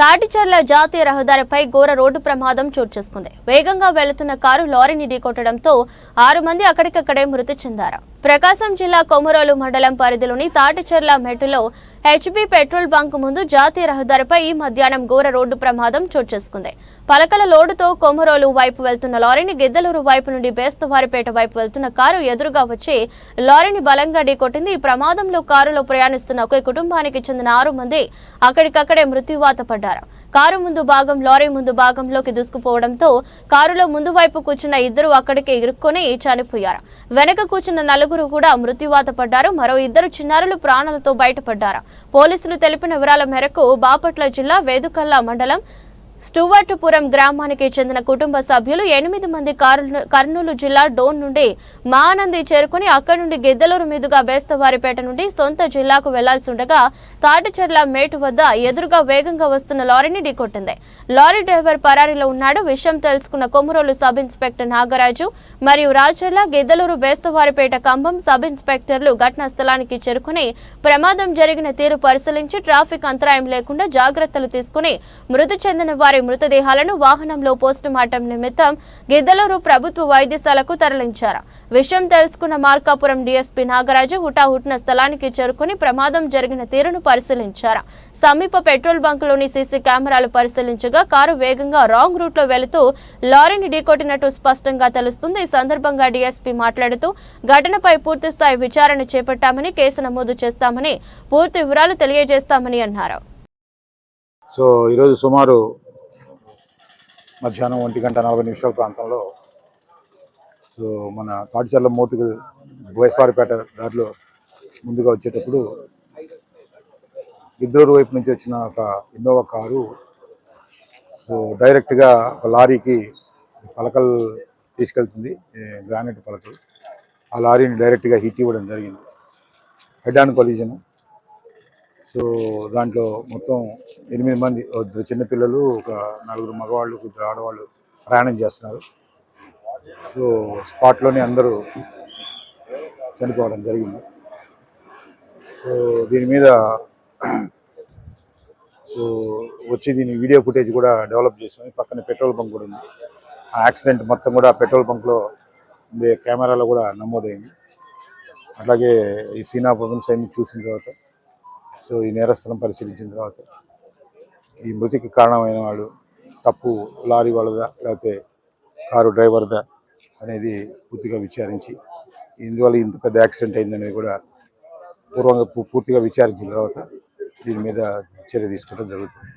తాటిచర్ల జాతీయ రహదారిపై ఘోర రోడ్డు ప్రమాదం చోటు చేసుకుంది. వేగంగా వెళుతున్న కారు లారీని ఢీకొట్టడంతో ఆరు మంది అక్కడికక్కడే మృతి చెందారు. ప్రకాశం జిల్లా కొమరోలు మండలం పరిధిలోని తాటిచర్ల మెట్టులో హెచ్పి పెట్రోల్ బంక్ ముందు జాతీయ రహదారిపై ఈ మధ్యాహ్నం ఘోర రోడ్డు ప్రమాదం చోటు చేసుకుంది. పలకల లోడుతో కొమరోలు వైపు వెళ్తున్న లారీని గిద్దలూరు వైపు నుండి బేస్తవారిపేట వైపు వెళ్తున్న కారు ఎదురుగా వచ్చి లారీని బలంగా ఢీకొట్టింది. ఈ ప్రమాదంలో కారులో ప్రయాణిస్తున్న ఒకే కుటుంబానికి చెందిన ఆరు మంది అక్కడికక్కడే మృత్యువాత పడ్డారు. కారు ముందు భాగం లారీ ముందు భాగంలోకి దూసుకుపోవడంతో కారులో ముందు వైపు కూర్చున్న ఇద్దరు అక్కడికే ఇరుక్కొని చనిపోయారు. వెనక కూర్చున్న నలుగురు కూడా మృత్యువాత పడ్డారు. మరో ఇద్దరు చిన్నారులు ప్రాణాలతో బయటపడ్డారు. పోలీసులు తెలిపిన వివరాల మేరకు బాపట్ల జిల్లా వేదుకల్ల మండలం స్టువర్టుపురం గ్రామానికి చెందిన కుటుంబ సభ్యులు ఎనిమిది మంది కర్నూలు జిల్లా డోన్ నుండి మానంది చేరుకుని అక్కడి నుండి గిద్దలూరు మీదుగా బేస్తవారిపేట నుండి సొంత జిల్లాకు వెళ్ళాల్సి ఉండగా తాటిచెర్ల మేటు వద్ద ఎదురుగా వేగంగా వస్తున్న లారీని ఢీకొట్టింది. లారీ డ్రైవర్ పరారీలో ఉన్నాడు. విషయం తెలుసుకున్న కొమురోలు సబ్ ఇన్స్పెక్టర్ నాగరాజు మరియు రాజర్ల గిద్దలూరు బేస్తవారిపేట కంభం సబ్ ఇన్స్పెక్టర్లు ఘటనా స్థలానికి చేరుకుని ప్రమాదం జరిగిన తీరు పరిశీలించి ట్రాఫిక్ అంతరాయం లేకుండా జాగ్రత్తలు తీసుకుని మృతి చెందిన వారి మృతదేహాలను వాహనంలో పోస్టుమార్టం నిమిత్తం గిద్దలూరు ప్రభుత్వ వైద్యశాలకు తరలించారు. విషయం తెలుసుకున్న మార్కాపురం డీఎస్పీ నాగరాజు హుటాహుటిన స్థలానికి చేరుకుని ప్రమాదం జరిగిన తీరును పరిశీలించారు. సమీప పెట్రోల్ బంకులోని సీసీ కెమెరాలు పరిశీలించగా కారు వేగంగా రాంగ్ రూట్లో వెళుతూ లారీని ఢీకొట్టినట్టు స్పష్టంగా తెలుస్తుంది. ఈ సందర్భంగా డీఎస్పీ మాట్లాడుతూ ఘటనపై పూర్తిస్థాయి విచారణ చేపట్టామని కేసు నమోదు చేస్తామని పూర్తి వివరాలు తెలియజేస్తామని అన్నారు. సో ఈరోజు సుమారు మధ్యాహ్నం ఒంటి గంట నలభై నిమిషాల ప్రాంతంలో. సో మన తాటిచర్ల మోటుకు బోయస్వారిపేట దారిలో ముందుగా వచ్చేటప్పుడు ఇద్దరు వైపు నుంచి వచ్చిన ఒక ఇన్నోవా కారు సో డైరెక్ట్గా ఒక లారీకి పలకలు తీసుకెళ్తుంది గ్రానైట్ పలకలు. ఆ లారీని డైరెక్ట్గా హిట్ ఇవ్వడం జరిగింది. Head on కొలిజను. సో దాంట్లో మొత్తం ఎనిమిది మంది చిన్నపిల్లలు ఒక నలుగురు మగవాళ్ళు ఇద్దరు ఆడవాళ్ళు ప్రయాణం చేస్తున్నారు. సో స్పాట్లోనే అందరూ చనిపోవడం జరిగింది. సో దీని మీద సో వచ్చి దీని వీడియో ఫుటేజ్ కూడా డెవలప్ చేసాం. పక్కన పెట్రోల్ బంక్ కూడా ఉంది. ఆ యాక్సిడెంట్ మొత్తం కూడా పెట్రోల్ బంక్లో ఉండే కెమెరాలో కూడా నమోదైంది. అట్లాగే ఈ సీనా ప్రజెన్స్ అన్ని చూసిన తర్వాత సో ఈ నేరస్థలం పరిశీలించిన తర్వాత ఈ మృతికి కారణమైన వాళ్ళు తప్పు లారీ వాళ్ళదా లేకపోతే కారు డ్రైవర్దా అనేది పూర్తిగా విచారించి ఇందువల్ల ఇంత పెద్ద యాక్సిడెంట్ అయిందనేది కూడా పూర్వంగా పూ- పూర్తిగా విచారించిన తర్వాత దీని మీద చర్య తీసుకోవడం జరుగుతుంది.